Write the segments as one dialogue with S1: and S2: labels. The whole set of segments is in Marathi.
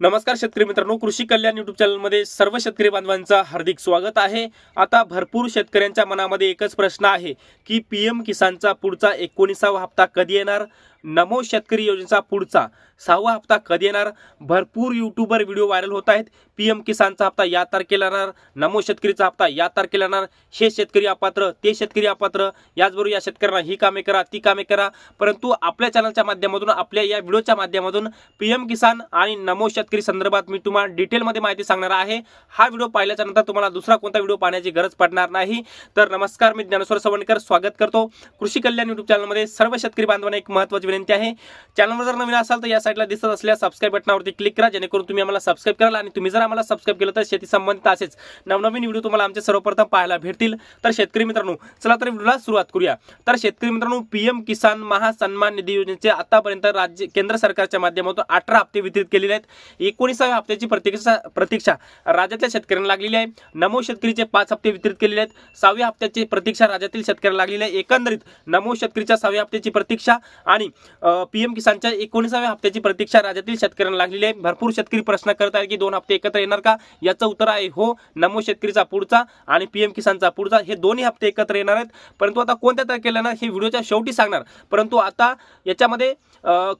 S1: नमस्कार शेतकरी मित्रांनो कृषी कल्याण युट्यूब चॅनलमध्ये सर्व शेतकरी बांधवांचं हार्दिक स्वागत आहे. आता भरपूर शेतकऱ्यांच्या मनामध्ये एकच प्रश्न आहे की पी एम किसानचा पुढचा एकोणीसावा हप्ता कधी येणार? नमो शेतकरी योजनेचा पुढचा सहावा हप्ता कधी येणार? भरपूर युट्यूबर व्हिडिओ व्हायरल होत आहेत. पी एम किसानचा हप्ता या तारखेला येणार. नमो शेतकरीचा हप्ता या तारखेला येणार. हे शेतकरी अपात्र ते शेतकरी अपात्र. याचबरोबर या शेतकऱ्यांना ही कामे करा ती कामे करा. परंतु आपल्या चॅनलच्या माध्यमातून आपल्या या व्हिडिओच्या माध्यमातून पी एम किसान आणि नमो शेतकरी संदर्भात मी तुम्हाला डिटेलमध्ये माहिती सांगणार आहे. हा व्हिडिओ पाहिल्याच्या नंतर तुम्हाला दुसरा कोणता व्हिडिओ पाहण्याची गरज पडणार नाही. तर नमस्कार मी ज्ञानेश्वर सवणकर. स्वागत करतो. कृषी कल्याण युट्यूब चॅनलमध्ये सर्व शेतकरी बांधवांना एक महत्त्वाची विनंती आहे. चॅनलवर जर नवीन असाल तर या साईडला दिसत असल्या सबस्क्राईब बटनावरती क्लिक करा जेणेकरून तुम्ही आम्हाला सबस्क्राईब कराल आणि तुम्ही जर आम्हाला सबस्क्राईब केलं तर शेती संबंधित असेच नवनवीन व्हिडिओ तुम्हाला आमचे सर्वप्रथम पाहायला भेटतील. तर शेतकरी मित्रांनो चला तर व्हिडिओला सुरुवात करूया. तर शेतकरी मित्रांनो पीएम किसान महासन्मान निधी योजनेचे आतापर्यंत राज्य केंद्र सरकारच्या माध्यमातून अठरा हप्ते वितरित केलेले आहेत. एकोणीसाव्या हप्त्याची प्रतीक्षा प्रतीक्षा राज्यातल्या शेतकऱ्यांना लागलेली आहे. नमो शेतकरीचे पाच हप्ते वितरित केलेले आहेत. सहाव्या हप्त्याची प्रतीक्षा राज्यातील शेतकऱ्यांना लागलेली आहे. एकंदरीत नमो शेतकरीच्या सहाव्या हप्त्याची प्रतीक्षा आणि पीएम किसानच्या एकोणीसाव्या हप्त्याची प्रतीक्षा राज्यातील शेतकऱ्यांना लागलेली आहे. भरपूर शेतकरी प्रश्न करत आहेत की दोन हप्ते एकत्र येणार का? याचं उत्तर आहे हो. नमो शेतकरीचा पुढचा आणि पीएम किसानचा पुढचा हे दोन्ही हप्ते एकत्र येणार आहेत. परंतु आता कोणत्या तारखेला ना हे व्हिडिओच्या शेवटी सांगणार. परंतु आता याच्यामध्ये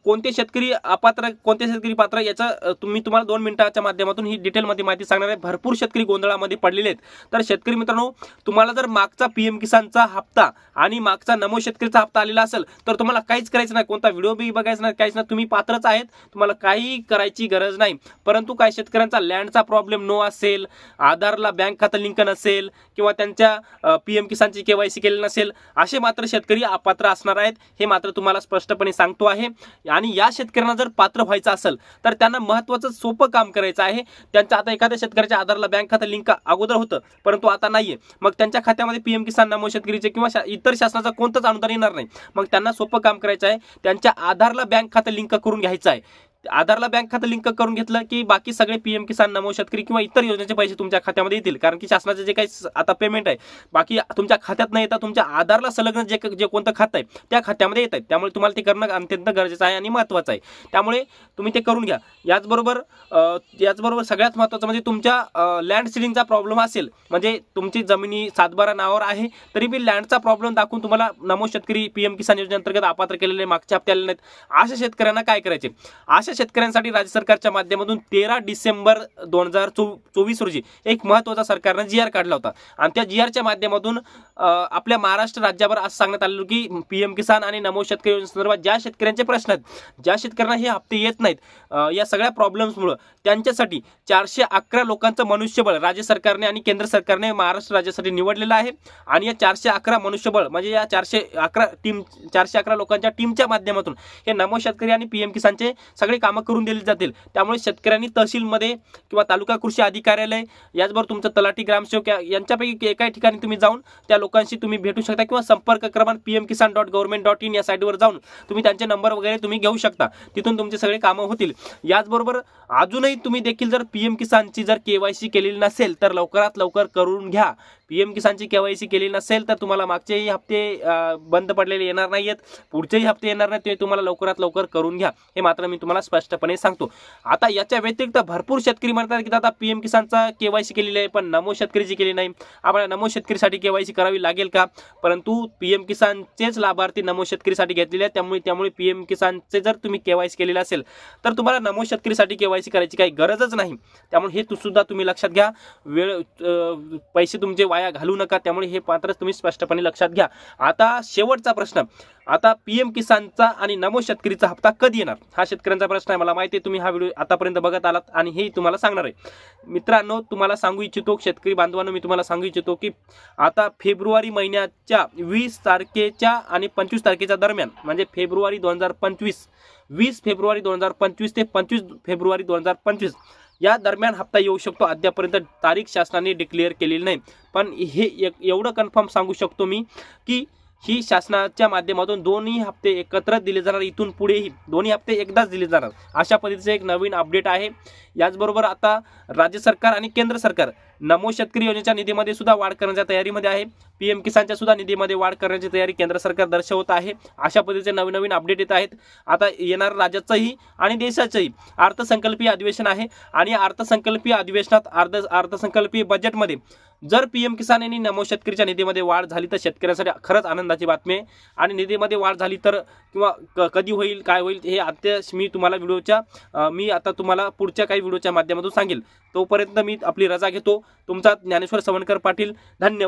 S1: कोणते शेतकरी अपात्र कोणते शेतकरी पात्र याचं तुम्ही तुम्हाला दोन मिनिटाच्या माध्यमातून ही डिटेलमध्ये माहिती सांगणार आहे. भरपूर शेतकरी गोंधळामध्ये पडलेले आहेत. तर शेतकरी मित्रांनो तुम्हाला जर मागचा पीएम किसानचा हप्ता आणि मागचा नमो शेतकरीचा हप्ता आलेला असेल तर तुम्हाला काहीच करायचं नाही. कोणता व्हिडिओ बी बघायचा नाही काहीच नाही. तुम्ही पात्रच आहेत तुम्हाला काही करायची गरज नाही. परंतु काही शेतकऱ्यांचा लँडचा प्रॉब्लेम नो असेल आधारला बँक खातं लिंक नसेल किंवा त्यांच्या पी एम किसानची केवायसी केली नसेल असे मात्र शेतकरी अपात्र असणार आहेत हे मात्र तुम्हाला स्पष्टपणे सांगतो आहे. आणि या शेतकऱ्यांना जर पात्र व्हायचं असेल तर त्यांना महत्त्वाचं सोपं काम करायचं आहे. त्यांच्या आता एखाद्या शेतकऱ्याच्या आधारला बँक खातं लिंक अगोदर होतं परंतु आता नाहीये. मग त्यांच्या खात्यामध्ये पीएम किसान नमो शेतकरीचे किंवा शा- इतर शासनाचं कोणतंच अनुदान येणार नाही. मग त्यांना सोपं काम करायचं आहे. त्यांच्या आधारला बँक खातं लिंक करून घ्यायचं आहे. आधारला बँक खातं लिंक करून घेतलं की बाकी सगळे पीएम किसान नमो शेतकरी किंवा इतर योजनेचे पैसे तुमच्या खात्यामध्ये येतील. कारण की शासनाचे जे काही आता पेमेंट आहे बाकी तुमच्या खात्यात न येता तुमच्या आधारला संलग्न जे जे कोणतं खातं आहे त्या खात्यामध्ये येत आहेत. त्यामुळे तुम्हाला ते करणं अत्यंत गरजेचं आहे आणि महत्त्वाचं आहे. त्यामुळे तुम्ही ते करून घ्या. याचबरोबर याचबरोबर सगळ्यात महत्त्वाचं म्हणजे तुमच्या लँड सिलिंगचा प्रॉब्लेम असेल म्हणजे तुमची जमिनी सातबारा नावावर आहे तरी बी लँडचा प्रॉब्लेम दाखवून तुम्हाला नमो शेतकरी पीएम किसान योजनेअंतर्गत अपात्र केलेले मागच्या हप्ते आले नाहीत. अशा शेतकऱ्यांना काय करायचे? अशा शेतकऱ्यांसाठी राज्य सरकारच्या माध्यमातून तेरा डिसेंबर दोन हजार चोवीस रोजी एक महत्त्वाचा सरकारनं जी आर काढला होता. आणि त्या जी आरच्या माध्यमातून आपल्या महाराष्ट्र राज्यावर असं सांगण्यात आलेलं की पीएम किसान आणि नमो शेतकरी योजनेसंदर्भात ज्या शेतकऱ्यांचे प्रश्न आहेत ज्या शेतकऱ्यांना हे हप्ते येत नाहीत या सगळ्या प्रॉब्लेम्समुळं त्यांच्यासाठी चारशे अकरा लोकांचं मनुष्यबळ राज्य सरकारने आणि केंद्र सरकारने महाराष्ट्र राज्यासाठी निवडलेलं आहे. आणि या चारशे अकरा मनुष्यबळ म्हणजे या चारशे अकरा टीम चारशे अकरा लोकांच्या टीमच्या माध्यमातून हे नमो शेतकरी आणि पीएम किसानचे सगळे कामं करून दिली जातील. त्यामुळे शेतकऱ्यांनी तहसीलमध्ये किंवा तालुका कृषी अधिकार्यालय याचबरोबर तुमचं तलाठी ग्रामसेवक यांच्यापैकी एका ठिकाणी तुम्ही जाऊन त्या लोकांशी तुम्ही भेटू शकता किंवा संपर्क क्रमांक P M Kisan dot government dot in या साईटवर जाऊन तुम्ही त्यांचे नंबर वगैरे तुम्ही घेऊ शकता. तिथून तुमचे सगळे कामं होतील. याचबरोबर अजूनही तुम्ही देखील जर पी एम किसानची जर केवायसी केलेली नसेल तर लवकरात लवकर करून घ्या. पी एम किसानची केवायसी केली नसेल तर तुम्हाला मागचेही हप्ते बंद पडलेले येणार नाही आहेत पुढचेही हप्ते येणार नाही ते तुम्हाला लवकरात लवकर करून घ्या. हे मात्र मी तुम्हाला स्पष्टपणे सांगतो. आता याच्या व्यतिरिक्त भरपूर शेतकरी म्हणतात की आता पी एम किसानचा केवायसी केलेली आहे पण नमो शेतकरीची केली नाही. आपल्या नमो शेतकरीसाठी केवायसी करावी लागेल का? परंतु पी एम किसानचेच लाभार्थी नमो शेतकरीसाठी घेतलेले आहेत. त्यामुळे त्यामुळे पी एम किसानचे जर तुम्ही केवायसी केलेलं असेल तर तुम्हाला नमो शेतकरीसाठी केवायसी करायची काही गरजच नाही. त्यामुळे हे सुद्धा तुम्ही लक्षात घ्या. वेळ पैसे तुमचे वाया घालू नका त्यामुळे हे पात्र तुम्ही स्पष्टपणे लक्षात घ्या. आता शेवटचा प्रश्न. आता पीएम किसानचा आणि नमो शेतकरीचा हप्ता कधी येणार? हा शेतकऱ्यांचा प्रश्न आहे मला माहिती आहे तुम्ही हा व्हिडिओ आतापर्यंत बघत आलात आणि हे तुम्हाला सांगणार आहे. मित्रांनो तुम्हाला सांगू इच्छितो शेतकरी बांधवांनो मी तुम्हाला सांगू इच्छितो की आता फेब्रुवारी महिन्याच्या वीस तारखेच्या आणि पंचवीस तारखेच्या दरम्यान म्हणजे फेब्रुवारी दोन हजार पंचवीस वीस फेब्रुवारी दोन हजार पंचवीस ते पंचवीस फेब्रुवारी दोन हजार पंचवीस या दरम्यान हप्ता येऊ शकतो. अद्यापर्यंत तारीख शासनाने डिक्लेअर केलेली नाही. पण हे एक- एवढं कन्फर्म सांगू शकतो मी की ही शासनाच्या माध्यमातून दोन्ही हप्ते एकत्र दिले जाणार. इथून पुढेही दोन्ही हप्ते एकदाच दिले जाणार. अशा पद्धतीचं एक नवीन अपडेट आहे. याचबरोबर आता राज्य सरकार आणि केंद्र सरकार नमो शेतकरी योजनेच्या निधीमध्ये सुद्धा वाढ करण्याच्या तयारीमध्ये आहे. पीएम किसानच्या सुद्धा निधीमध्ये वाढ करण्याची तयारी केंद्र सरकार दर्शवत आहे. अशा पद्धतीचे नवीन नवीन अपडेट येत आहेत. आता येणार राज्याचंही आणि देशाचंही अर्थसंकल्पीय अधिवेशन आहे. आणि अर्थसंकल्पीय अधिवेशनात अर्ध अर्थसंकल्पीय बजेटमध्ये जर पीएम किसान यांनी नमो शेतकरीच्या निधीमध्ये वाढ झाली तर शेतकऱ्यांसाठी खरंच आनंदाची बातमी आहे. आणि निधीमध्ये वाढ झाली तर किंवा क- कधी होईल काय होईल हे आता मी तुम्हाला व्हिडिओच्या मी आता तुम्हाला पुढच्या काही व्हिडिओच्या माध्यमातून सांगेल. तोपर्यंत मी आपली रजा घेतो. तुमचा ज्ञानेश्वर सवणकर पाटील धन्यवाद.